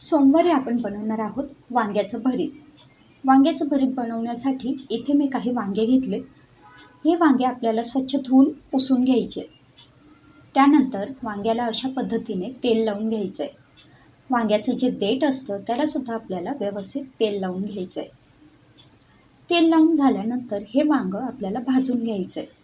सोमवारी आपण बनवणार आहोत वांग्याचं भरीत. वांग्याचं भरीत बनवण्यासाठी इथे मी काही वांगे घेतले. हे वांगे आपल्याला स्वच्छ धुवून पुसून घ्यायचे. त्यानंतर वांग्याला अशा पद्धतीने तेल लावून घ्यायचं आहे वांग्याचं जे देठ असतं त्यालासुद्धा आपल्याला व्यवस्थित तेल लावून घ्यायचं आहे तेल लावून झाल्यानंतर हे वांगं आपल्याला भाजून घ्यायचं आहे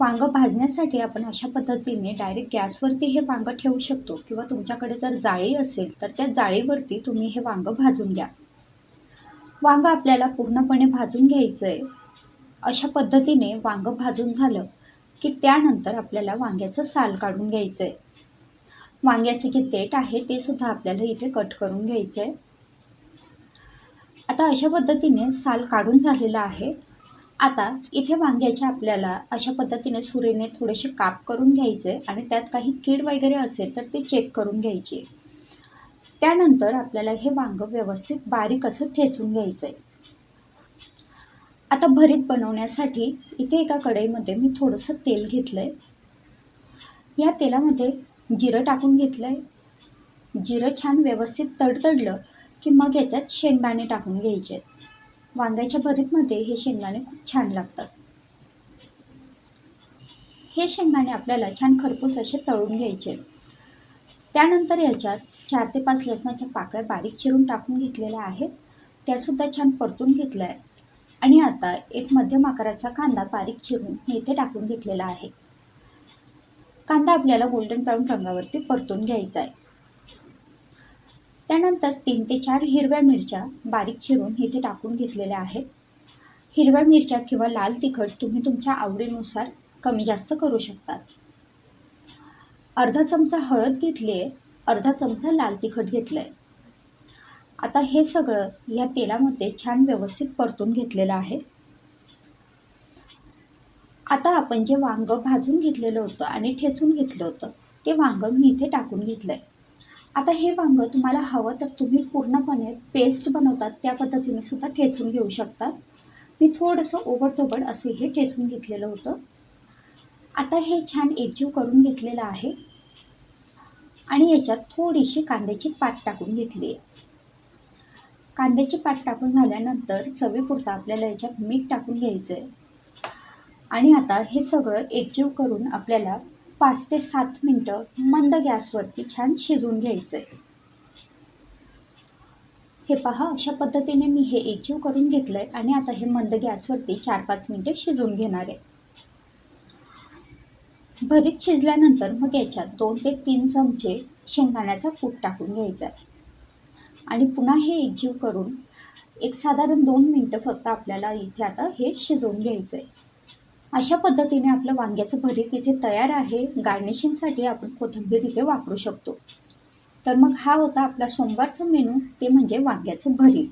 वांगं भाजण्यासाठी आपण अशा पद्धतीने डायरेक्ट गॅसवरती हे वांगं ठेवू शकतो किंवा तुमच्याकडे जर जाळी असेल तर त्या जाळीवरती तुम्ही हे वांगं भाजून घ्या. वांगं आपल्याला पूर्णपणे भाजून घ्यायचं आहे अशा पद्धतीने वांगं भाजून झालं की त्यानंतर आपल्याला वांग्याचं साल काढून घ्यायचं आहे वांग्याचे जे देठ आहे ते सुद्धा आपल्याला इथे कट करून घ्यायचं आहे आता अशा पद्धतीने साल काढून झालेलं आहे. आता इथे वांग्याचे आपल्याला अशा पद्धतीने सुरीने थोडेसे काप करून घ्यायचे आणि त्यात काही कीड वगैरे असेल तर ते चेक करून घ्यायचे. त्यानंतर आपल्याला हे वांग व्यवस्थित बारीक असं ठेचून घ्यायचं आहे आता भरीत बनवण्यासाठी इथे एका कढईमध्ये मी थोडंसं तेल घेतलं आहे या तेलामध्ये जिरं टाकून घेतलं आहे जिरं छान व्यवस्थित तडतडलं की मग याच्यात शेंगदाणे टाकून घ्यायचे आहेत वांग्याच्या भरीतमध्ये हे शेंगदाणे खूप छान लागतात. हे शेंगदाणे आपल्याला छान खरपूस असे तळून घ्यायचे. त्यानंतर याच्यात चार ते पाच लसणाच्या पाकळ्या बारीक चिरून टाकून घेतलेल्या आहेत. त्यासुद्धा छान परतून घेतल्या. आहेत आणि आता एक मध्यम आकाराचा कांदा बारीक चिरून मी इथे टाकून घेतलेला आहे. कांदा आपल्याला गोल्डन ब्राऊन रंगावरती परतून घ्यायचा आहे त्यानंतर तीन ते चार हिरव्या मिरच्या बारीक चिरून इथे टाकून घेतलेल्या आहेत. हिरव्या मिरच्या किंवा लाल तिखट तुम्ही तुमच्या आवडीनुसार कमी जास्त करू शकतात. अर्धा चमचा हळद घेतली आहे अर्धा चमचा लाल तिखट घेतलं आहे आता हे सगळं या तेलामध्ये छान व्यवस्थित परतून घेतलेलं आहे. आता आपण जे वांगं भाजून घेतलेलं होतं आणि ठेचून घेतलं होतं ते वांगं मी इथे टाकून घेतलं आहे आता हे वांगं तुम्हाला हवं तर तुम्ही पूर्णपणे पेस्ट बनवतात त्या पद्धतीने सुद्धा ठेचून घेऊ शकतात. मी थोडंसं ओबडतोबड असे हे ठेचून घेतलेलं होतं. आता हे छान एकजीव करून घेतलेलं आहे. आणि याच्यात थोडीशी कांद्याची पाट टाकून घेतली आहे. कांद्याची पाट टाकून झाल्यानंतर चवीपुरता आपल्याला याच्यात मीठ टाकून घ्यायचं आहे आणि आता हे सगळं एकजीव करून आपल्याला पाच ते सात मिनटं मंद गॅसवरती छान शिजून घ्यायचं आहे हे पहा अशा पद्धतीने मी हे एकजीव करून घेतलं आहे आणि आता हे मंद गॅसवरती चार पाच मिनटे शिजून घेणार आहे. भरीत शिजल्यानंतर मग याच्यात दोन ते तीन चमचे शेंगदाण्याचा कूट टाकून घ्यायचा आहे आणि पुन्हा हे एकजीव करून एक साधारण दोन मिनटं फक्त आपल्याला इथे आता हे शिजवून घ्यायचं आहे अशा पद्धतीने आपलं वांग्याचं भरीत इथे तयार आहे. गार्निशिंगसाठी आपण कोथिंबीर इथे वापरू शकतो. तर मग हा होता आपला सोमवारचा मेनू ते म्हणजे वांग्याचं भरीत.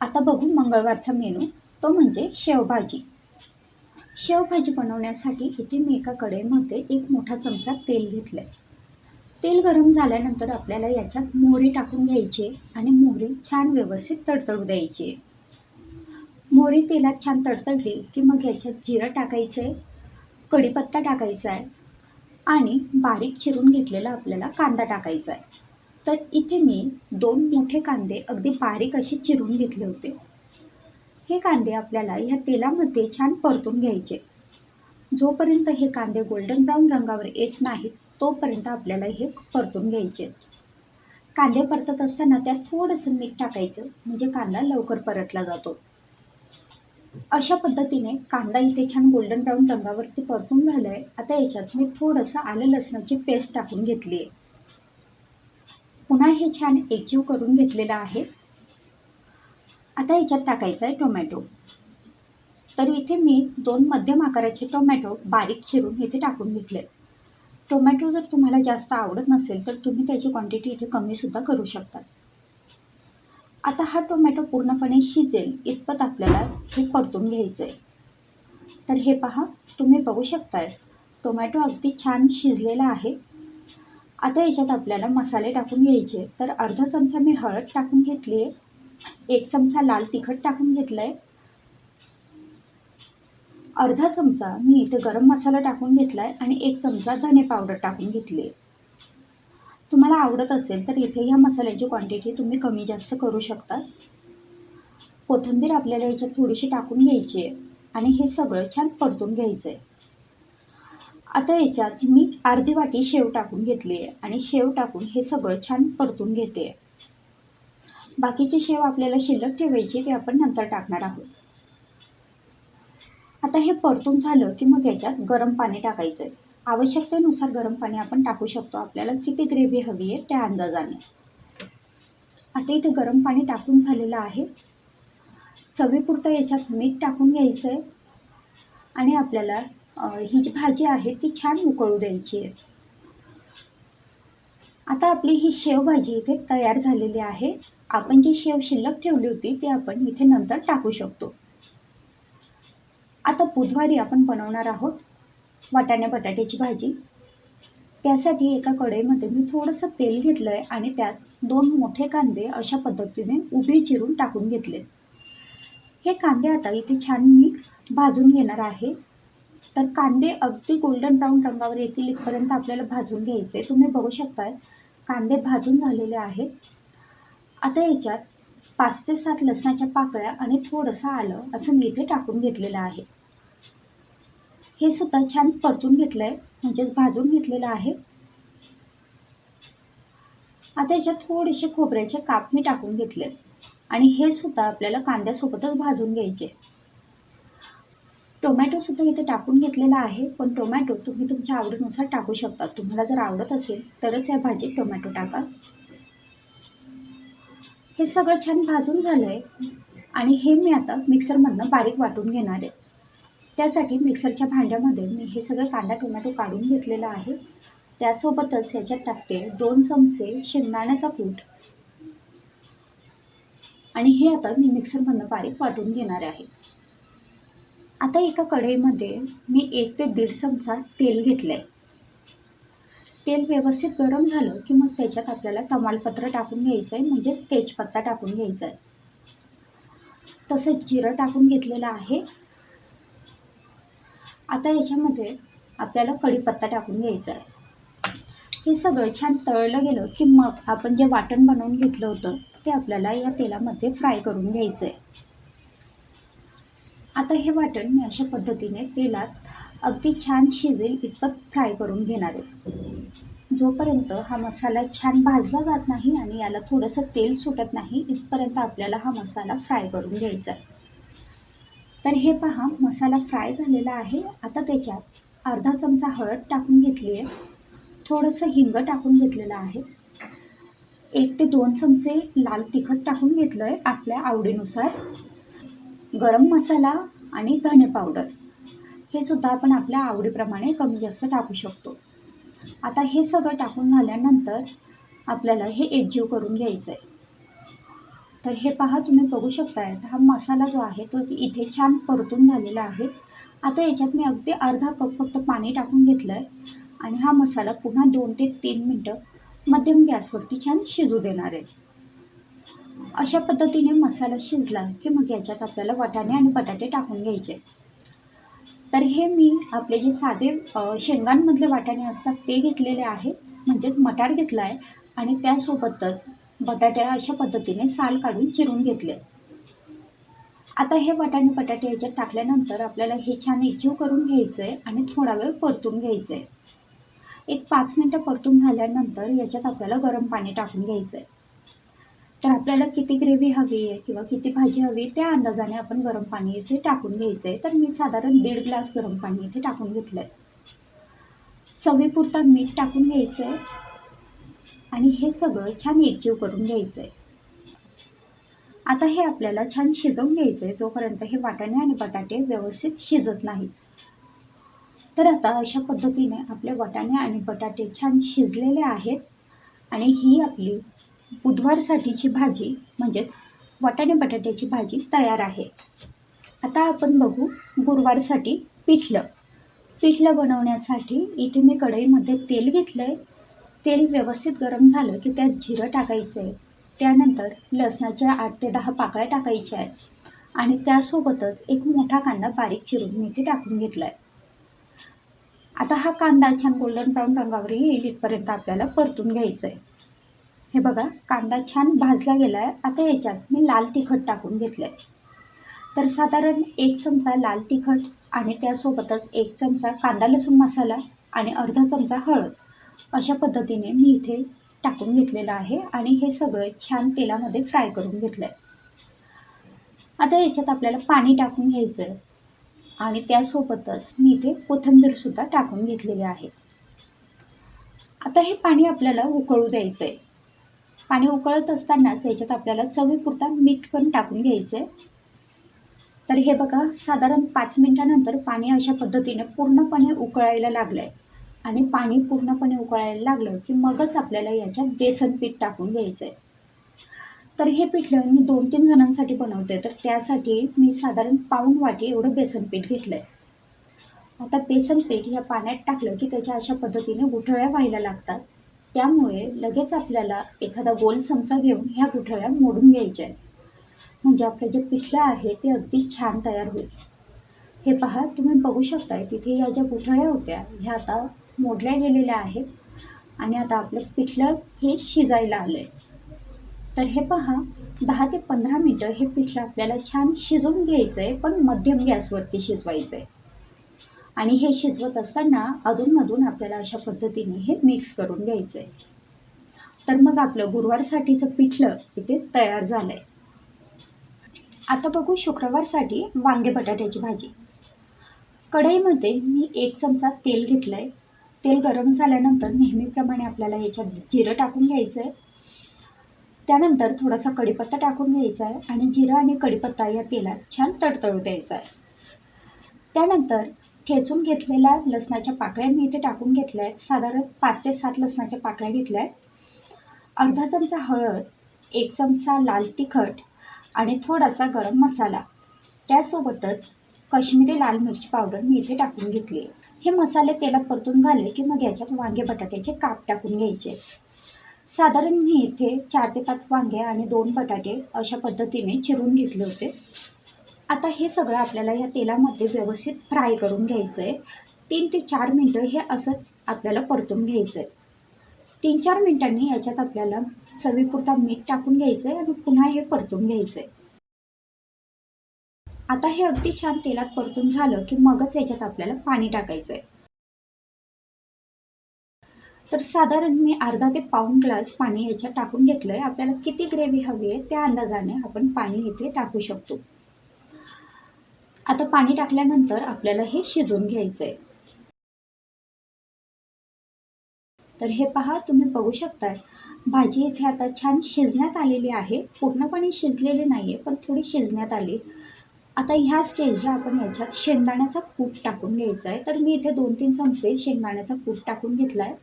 आता बघू मंगळवारचा मेनू तो म्हणजे शेवभाजी. शेवभाजी बनवण्यासाठी इथे मी एका कढईमध्ये एक मोठा चमचा तेल घेतलं आहे तेल गरम झाल्यानंतर आपल्याला याच्यात मोहरी टाकून घ्यायची आणि मोहरी छान व्यवस्थित तडतडू द्यायची मोहरी तेलात छान तडतडली की मग ह्याच्यात जिरं टाकायचं आहे कढीपत्ता टाकायचा आहे आणि बारीक चिरून घेतलेला आपल्याला कांदा टाकायचा आहे तर इथे मी दोन मोठे कांदे अगदी बारीक असे चिरून घेतले होते. हे कांदे आपल्याला ह्या तेलामध्ये छान परतून घ्यायचे. जोपर्यंत हे कांदे गोल्डन ब्राऊन रंगावर येत नाहीत तोपर्यंत आपल्याला हे परतून घ्यायचे. कांदे परतत असताना त्यात थोडंसं मीठ टाकायचं म्हणजे कांदा लवकर परतला जातो. अशा पद्धतीने कांदा इथे छान गोल्डन ब्राऊन रंगावरती परतून झाला आहे आता याच्यात मी थोडंसं आलं लसणाची पेस्ट टाकून घेतली आहे पुन्हा हे छान एकजीव करून घेतलेलं आहे. आता याच्यात टाकायचं आहे टोमॅटो तर इथे मी दोन मध्यम आकाराचे टोमॅटो बारीक चिरून इथे टाकून घेतले टोमॅटो जर तुम्हाला जास्त आवडत नसेल तर तुम्ही त्याची क्वांटिटी इथे कमीसुद्धा करू शकता. आता हा टोमॅटो पूर्णपणे शिजेल इतपत आपल्याला हे परतून घ्यायचं आहे तर हे पहा तुम्ही बघू शकताय टोमॅटो अगदी छान शिजलेला आहे. आता याच्यात आपल्याला मसाले टाकून घ्यायचे. तर अर्धा चमचा मी हळद टाकून घेतली आहे एक चमचा लाल तिखट टाकून घेतलं आहे अर्धा चमचा मी इथे गरम मसाला टाकून घेतला आहे आणि एक चमचा धने पावडर टाकून घेतली आहे तुम्हाला आवडत असेल तर इथे ह्या मसाल्याची क्वांटिटी तुम्ही कमी जास्त करू शकता कोथिंबीर आपल्याला याच्यात थोडीशी टाकून घ्यायची आहे आणि हे सगळं छान परतून घ्यायचं आहे आता याच्यात मी अर्धी वाटी शेव टाकून घेतली आहे आणि शेव टाकून हे सगळं छान परतून घेते. बाकीची शेव आपल्याला शिल्लक ठेवायची ते आपण नंतर टाकणार आहोत. आता हे परतून झालं की मग याच्यात गरम पाणी टाकायचं आहे आवश्यकतेनुसार गरम पाणी आपण टाकू शकतो. आपल्याला किती ग्रेव्ही हवी आहे त्या अंदाजाने. आता इथे गरम पाणी टाकून झालेलं आहे. चवीपुरतं याच्यात मीठ टाकून घ्यायचं आहे आणि आपल्याला ही जी भाजी आहे ती छान उकळू द्यायची आहे. आता आपली ही शेवभाजी इथे तयार झालेली आहे. आपण जी शेव शिल्लक ठेवली होती ती आपण इथे नंतर टाकू शकतो. आता बुधवारी आपण बनवणार आहोत वाटाणे बटाट्याची भाजी. त्यासाठी एका कढईमध्ये मी थोडंसं तेल घेतलं आहे आणि त्यात दोन मोठे कांदे अशा पद्धतीने उभे चिरून टाकून घेतले हे कांदे आता इथे छान मी भाजून घेणार आहे. तर कांदे अगदी गोल्डन ब्राऊन रंगावर येतील इथपर्यंत आपल्याला भाजून घ्यायचे तुम्ही बघू शकता कांदे भाजून झालेले आहेत. आता याच्यात पाच ते सात लसणाच्या पाकळ्या आणि थोडंसं आलं असं मी इथे टाकून घेतलेलं आहे. हे सुद्धा छान परतून घेतलं आहे म्हणजेच भाजून घेतलेलं आहे. आता याच्यात थोडेसे खोबऱ्याचे काप मी टाकून घेतले. आणि हे सुद्धा आपल्याला कांद्यासोबतच भाजून घ्यायचे. टोमॅटो सुद्धा इथे टाकून घेतलेला आहे. पण टोमॅटो तुम्ही तुमच्या आवडीनुसार टाकू शकता. तुम्हाला जर आवडत असेल तरच या भाजीत टोमॅटो टाका. हे सगळं छान भाजून झालं आहे आणि हे मी आता मिक्सरमधनं बारीक वाटून घेणार आहे. त्यासाठी मिक्सरच्या भांड्यामध्ये मी हे सगळं कांदा टोमॅटो काढून घेतलेलं आहे. त्यासोबतच याच्यात टाकते दोन चमचे शेंगदाण्याचा कूट. आणि हे आता मी मिक्सरमधनं बारीक वाटून घेणार आहे. आता एका कढईमध्ये मी एक ते दीड चमचा तेल घेतलं आहे तेल व्यवस्थित गरम झालं की मग त्याच्यात आपल्याला तमालपत्र टाकून घ्यायचं आहे म्हणजेच तेजपत्ता टाकून घ्यायचा आहे तसंच जिरं टाकून घेतलेलं आहे. आता याच्यामध्ये आपल्याला कढीपत्ता टाकून घ्यायचा आहे. हे सगळं छान तळलं गेलं की मग आपण जे वाटण बनवून घेतलं होतं ते आपल्याला या तेलामध्ये फ्राय करून घ्यायचं आहे आता हे वाटण मी अशा पद्धतीने तेलात अगदी छान शिजेल इतपत फ्राय करून घेणार आहे. जोपर्यंत हा मसाला छान भाजला जात नाही आणि याला थोडंसं तेल सुटत नाही इथपर्यंत आपल्याला हा मसाला फ्राय करून घ्यायचा आहे. तर हे पहा मसाला फ्राय झालेला आहे. आता त्याच्यात अर्धा चमचा हळद टाकून घेतली आहे. थोडंसं हिंग टाकून घेतलेलं आहे. एक ते दोन चमचे लाल तिखट टाकून घेतलं आहे आपल्या आवडीनुसार. गरम मसाला आणि धने पावडर. हे सुद्धा आपण आपल्या आवडीप्रमाणे कमी जास्त टाकू शकतो. आता हे सगळं टाकून झाल्यानंतर आपल्याला हे एकजीव करून घ्यायचं आहे तर हे पहा तुम्ही बघू शकताय. हा मसाला जो आहे तो इथे छान परतून झालेला आहे. आता याच्यात मी अगदी अर्धा कप फक्त पाणी टाकून घेतलं आहे आणि हा मसाला पुन्हा दोन ते तीन मिनटं मध्यम गॅसवरती छान शिजू देणार आहे. अशा पद्धतीने मसाला शिजला की मग याच्यात आपल्याला वाटाणे आणि बटाटे टाकून घ्यायचे. तर हे मी आपले जे साधे शेंगांमधले वाटाणे असतात ते घेतलेले आहे. म्हणजेच मटार घेतला आहे आणि त्यासोबतच बटाटे अशा पद्धतीने साल काढून चिरून घेतले. आता हे वाटाणे बटाटे याच्यात टाकल्यानंतर आपल्याला हे छान एकजीव करून घ्यायचं आहे आणि थोडा वेळ परतून घ्यायचं आहे एक पाच मिनटं परतून झाल्यानंतर याच्यात आपल्याला गरम पाणी टाकून घ्यायचं आहे तर आपल्याला किती ग्रेव्ही हवी आहे किंवा किती भाजी हवी त्या अंदाजाने आपण गरम पाणी इथे टाकून घ्यायचं आहे तर मी साधारण दीड ग्लास गरम पाणी इथे टाकून घेतलं आहे चवीपुरता मीठ टाकून घ्यायचं आहे आणि हे सगळं छान एकजीव करून घ्यायचं आहे आता हे आपल्याला छान शिजवून घ्यायचं आहे जोपर्यंत हे वाटाणे आणि बटाटे व्यवस्थित शिजत नाहीत. तर आता अशा पद्धतीने आपले वाटाणे आणि बटाटे छान शिजलेले आहेत आणि ही आपली बुधवारसाठीची भाजी म्हणजेच वाटाणे बटाट्याची भाजी तयार आहे. आता आपण बघू गुरुवारसाठी पिठलं. पिठलं बनवण्यासाठी इथे मी कढईमध्ये तेल घेतलं आहे तेल व्यवस्थित गरम झालं की त्यात जिरं टाकायचं आहे त्यानंतर लसणाच्या आठ ते दहा पाकळ्या टाकायच्या आहेत. आणि त्यासोबतच एक मोठा कांदा बारीक चिरून मी इथे टाकून घेतला आहे आता हा कांदा छान गोल्डन ब्राऊन रंगावर येईल इथपर्यंत आपल्याला परतून घ्यायचं आहे हे बघा कांदा छान भाजला गेला आहे आता याच्यात मी लाल तिखट टाकून घेतलं आहे तर साधारण एक चमचा लाल तिखट आणि त्यासोबतच एक चमचा कांदा लसूण मसाला आणि अर्धा चमचा हळद. अशा पद्धतीने मी इथे टाकून घेतलेलं आहे आणि हे सगळं छान तेलामध्ये फ्राय करून घेतलं आहे आता याच्यात आपल्याला पाणी टाकून घ्यायचं आहे आणि त्यासोबतच मी इथे कोथिंबीरसुद्धा टाकून घेतलेली आहे. आता हे पाणी आपल्याला उकळू द्यायचं आहे पाणी उकळत असतानाच याच्यात आपल्याला चवीपुरता मीठ पण टाकून घ्यायचं आहे तर हे बघा साधारण पाच मिनिटानंतर पाणी अशा पद्धतीने पूर्णपणे उकळायला लागलं आहे आणि पाणी पूर्णपणे उकळायला लागलं की मगच आपल्याला याच्यात बेसन पीठ टाकून घ्यायचं आहे तर हे पिठलं मी दोन तीन जणांसाठी बनवते. तर त्यासाठी मी साधारण पाऊण वाटी एवढं बेसन पीठ घेतलं आहे आता बेसन पीठ ह्या पाण्यात टाकलं की त्याच्या अशा पद्धतीने गुठळ्या व्हायला लागतात. त्यामुळे लगेच आपल्याला एखादा गोल चमचा घेऊन ह्या गुठळ्या मोडून घ्यायच्या आहेत म्हणजे आपलं जे पिठलं आहे ते अगदी छान तयार होईल. हे पहा तुम्ही बघू शकताय तिथे या ज्या गुठळ्या होत्या ह्या आता मोडल्या गेलेल्या आहेत. आणि आता आपलं पिठलं हे शिजायला आलं आहे तर हे पहा दहा ते पंधरा मिनटं हे पिठलं आपल्याला छान शिजवून घ्यायचं आहे पण मध्यम गॅसवरती शिजवायचं आहे आणि हे शिजवत असताना अधूनमधून आपल्याला अशा पद्धतीने हे मिक्स करून घ्यायचं आहे तर मग आपलं गुरुवारसाठीचं पिठलं इथे तयार झालं आहे आता बघू शुक्रवारसाठी वांगे बटाट्याची भाजी. कढईमध्ये मी एक चमचा तेल घेतलं आहे तेल गरम झाल्यानंतर नेहमीप्रमाणे आपल्याला याच्यात जिरं टाकून घ्यायचं आहे त्यानंतर थोडासा कढीपत्ता टाकून घ्यायचा आहे आणि जिरं आणि कढीपत्ता या तेलात छान तडतडू द्यायचा आहे त्यानंतर ठेचून घेतलेल्या लसणाच्या पाकळ्या मी इथे टाकून घेतल्या आहेत साधारण पाच ते सात लसणाच्या पाकळ्या घेतल्या आहेत अर्धा चमचा हळद एक चमचा लाल तिखट आणि थोडासा गरम मसाला. त्यासोबतच काश्मीरी लाल मिरची पावडर मी इथे टाकून घेतली आहे हे मसाले तेलात परतून झाले की मग याच्यात वांगे बटाट्याचे काप टाकून घ्यायचे. साधारण मी इथे चार ते पाच वांगे आणि दोन बटाटे अशा पद्धतीने चिरून घेतले होते. आता हे सगळं आपल्याला या तेलामध्ये व्यवस्थित फ्राय करून घ्यायचं आहे तीन ते चार मिनटं हे असंच आपल्याला परतून घ्यायचं आहे तीन चार मिनटांनी याच्यात आपल्याला चवीपुरता मीठ टाकून घ्यायचं आहे आणि पुन्हा हे परतून घ्यायचं आहे आता हे अगदी छान तेलात परतून झालं की मगच याच्यात आपल्याला पाणी टाकायचं आहे तर साधारण मी अर्धा ते पाऊण ग्लास पाणी याच्यात टाकून घेतलं आहे आपल्याला किती ग्रेव्ही हवी आहे त्या अंदाजाने आपण पाणी इथे टाकू शकतो. आता पाणी टाकल्यानंतर आपल्याला हे शिजवून घ्यायचं आहे तर हे पहा तुम्ही बघू शकता भाजी इथे आता छान शिजण्यात आलेली आहे. पूर्णपणे शिजलेली नाही आहे पण थोडी शिजण्यात आली. आता ह्या स्टेजला आपण याच्यात शेंगदाण्याचा कूट टाकून घ्यायचा आहे तर मी इथे दोन तीन चमचे शेंगदाण्याचा कूट टाकून घेतला आहे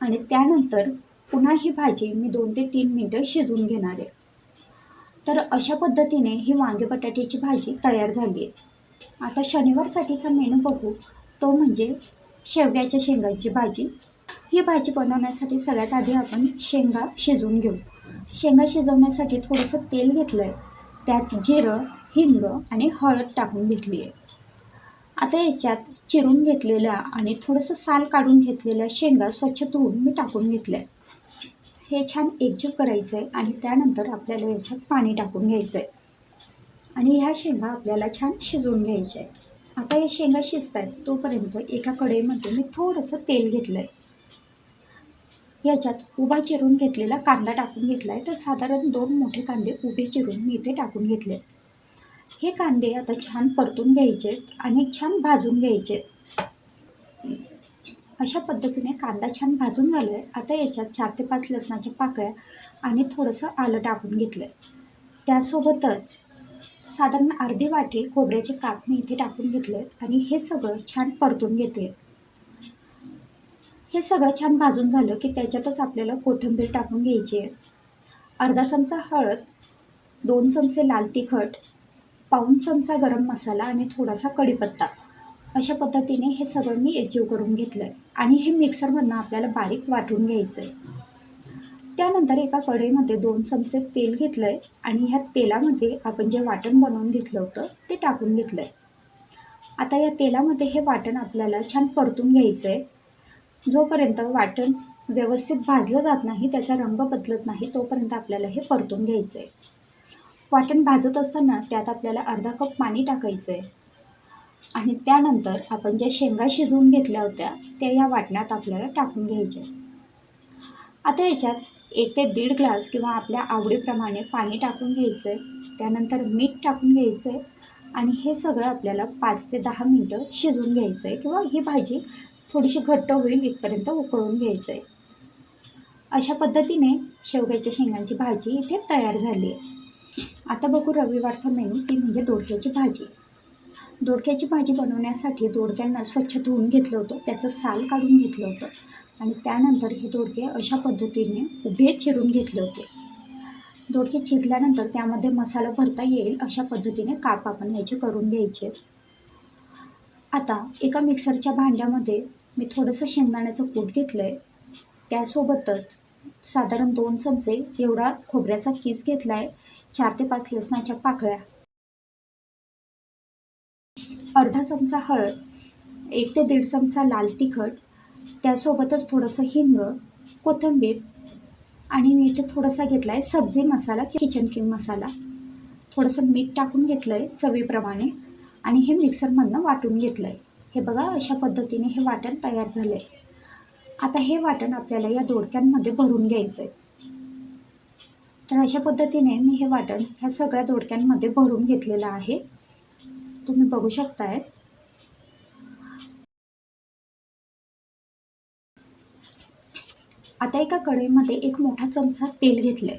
आणि त्यानंतर पुन्हा ही भाजी मी दोन ते तीन मिनटं शिजवून घेणार. आहे तर अशा पद्धतीने ही वांगे बटाट्याची भाजी तयार झाली आहे आता शनिवारसाठीचा मेनू बघू. तो म्हणजे शेवग्याच्या शेंगाची भाजी. ही भाजी बनवण्यासाठी सगळ्यात आधी आपण शेंगा शिजवून घेऊ. शेंगा शिजवण्यासाठी थोडंसं तेल घेतलं आहे त्यात जिरं हिंग आणि हळद टाकून घेतली आहे. आता याच्यात चिरून घेतलेल्या आणि थोडंसं साल काढून घेतलेल्या शेंगा स्वच्छ धुवून मी टाकून घेतल्या. हे छान एकजीव करायचं आहे आणि त्यानंतर आपल्याला याच्यात पाणी टाकून घ्यायचं आहे आणि ह्या शेंगा आपल्याला छान शिजवून घ्यायच्या आहेत आता या शेंगा शिजत आहेत तोपर्यंत एका कढईमध्ये मी थोडंसं तेल घेतलं आहे याच्यात उभा चिरून घेतलेला कांदा टाकून घेतला आहे तर साधारण दोन मोठे कांदे उभे चिरून मी इथे टाकून घेतले हे कांदे आता छान परतून घ्यायचे आणि छान भाजून घ्यायचे. अशा पद्धतीने कांदा छान भाजून झालो आहे आता याच्यात चार ते पाच लसणाच्या पाकळ्या आणि थोडंसं आलं टाकून घेतलं आहे त्यासोबतच साधारण अर्धी वाटी खोबऱ्याचे काप मी इथे टाकून घेतले आणि हे सगळं छान परतून घेते हे सगळं छान भाजून झालं की त्याच्यातच आपल्याला कोथिंबीर टाकून घ्यायची आहे. अर्धा चमचा हळद दोन चमचे लाल तिखट पाऊण चमचा गरम मसाला आणि थोडासा कढीपत्ता. अशा पद्धतीने हे सगळं मी एकजीव करून घेतलं आहे आणि हे मिक्सरमधनं आपल्याला बारीक वाटून घ्यायचं आहे त्यानंतर एका कढईमध्ये दोन चमचे तेल घेतलं आहे आणि ह्या तेलामध्ये आपण जे वाटण बनवून घेतलं होतं ते टाकून घेतलं आहे आता या तेलामध्ये हे वाटण आपल्याला छान परतून घ्यायचं आहे जोपर्यंत वाटण व्यवस्थित भाजलं जात नाही त्याचा रंग बदलत नाही तोपर्यंत आपल्याला हे परतून घ्यायचं आहे वाटण भाजत असताना त्यात आपल्याला अर्धा कप पाणी टाकायचं आहे आणि त्यानंतर आपण ज्या शेंगा शिजवून घेतल्या होत्या त्या या वाटणात आपल्याला टाकून घ्यायच्या. आता याच्यात एक ते दीड ग्लास किंवा आपल्या आवडीप्रमाणे पाणी टाकून घ्यायचं आहे त्यानंतर मीठ टाकून घ्यायचं आहे आणि हे सगळं आपल्याला पाच ते दहा मिनटं शिजवून घ्यायचं आहे किंवा ही भाजी थोडीशी घट्ट होईल इथपर्यंत उकळून घ्यायचं आहे अशा पद्धतीने शेवग्याच्या शेंगांची भाजी इथे तयार झाली आहे. आता बघू रविवारचा मेनू ती म्हणजे दोडक्याची भाजी. दोडक्याची भाजी बनवण्यासाठी दोडक्यांना स्वच्छ धुवून घेतलं होतं त्याचं साल काढून घेतलं होतं. आणि त्यानंतर हे दोडके अशा पद्धतीने उभे चिरून घेतले होते. दोडके चिरल्यानंतर त्यामध्ये मसाला भरता येईल अशा पद्धतीने काप आपण याचे करून घ्यायचे. आता एका मिक्सरच्या भांड्यामध्ये मी थोडंसं शेंगदाण्याचं कूट घेतलं आहे त्यासोबतच साधारण दोन चमचे एवढा खोबऱ्याचा किस घेतला आहे चार ते पाच लसणाच्या पाकळ्या. अर्धा चमचा हळद एक ते दीड चमचा लाल तिखट त्यासोबतच थोडंसं हिंग कोथिंबीर आणि मी इथे थोडासा घेतला आहे सब्जी मसाला किचन किंग मसाला. थोडंसं मीठ टाकून घेतलं आहे चवीप्रमाणे आणि हे मिक्सरमधनं वाटून घेतलं आहे हे बघा अशा पद्धतीने हे वाटण तयार झालं आहे आता हे वाटण आपल्याला या दोडक्यांमध्ये भरून घ्यायचं आहे तर अशा पद्धतीने मी हे वाटण ह्या सगळ्या दोडक्यांमध्ये भरून घेतलेलं आहे. तुम्ही बघू शकताय. आता एका कढईमध्ये एक मोठा चमचा तेल घेतलंय.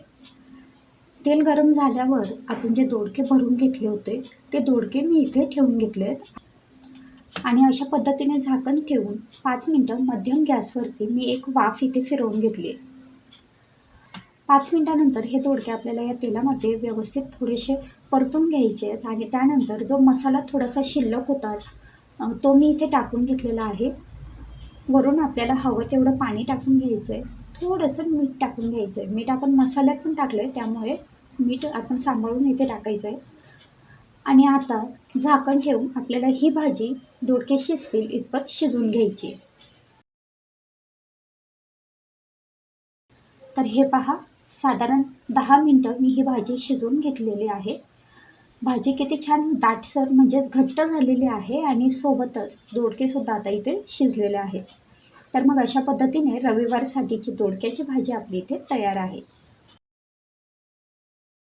तेल गरम झाल्यावर आपण जे दोडके भरून घेतले होते ते दोडके मी इथे ठेवून घेतलेत. आणि अशा पद्धतीने झाकण ठेवून पाच मिनटं मध्यम गॅसवरती मी एक वाफ इथे फिरवून घेतली. आहे पाच मिनटानंतर हे दोडके आपल्याला या तेलामध्ये व्यवस्थित थोडेसे परतून घ्यायचे आहेत आणि त्यानंतर जो मसाला थोडासा शिल्लक होता तो मी इथे टाकून घेतलेला आहे. वरून आपल्याला हवं तेवढं पाणी टाकून घ्यायचं आहे थोडंसं मीठ टाकून घ्यायचं आहे मीठ आपण मसाल्यात पण टाकलं आहे त्यामुळे मीठ आपण सांभाळून इथे टाकायचं आहे आणि आता झाकण ठेवून आपल्याला ही भाजी दोडके शिजतील इतपत शिजवून घ्यायची. तर हे पहा साधारण दहा मिनटं मी ही भाजी शिजवून घेतलेली आहे. भाजी किती छान दाटसर म्हणजेच घट्ट झालेली आहे आणि सोबतच दोडकेसुद्धा आता इथे शिजलेले आहेत. तर मग अशा पद्धतीने रविवारसाठीची दोडक्याची भाजी आपली इथे तयार आहे.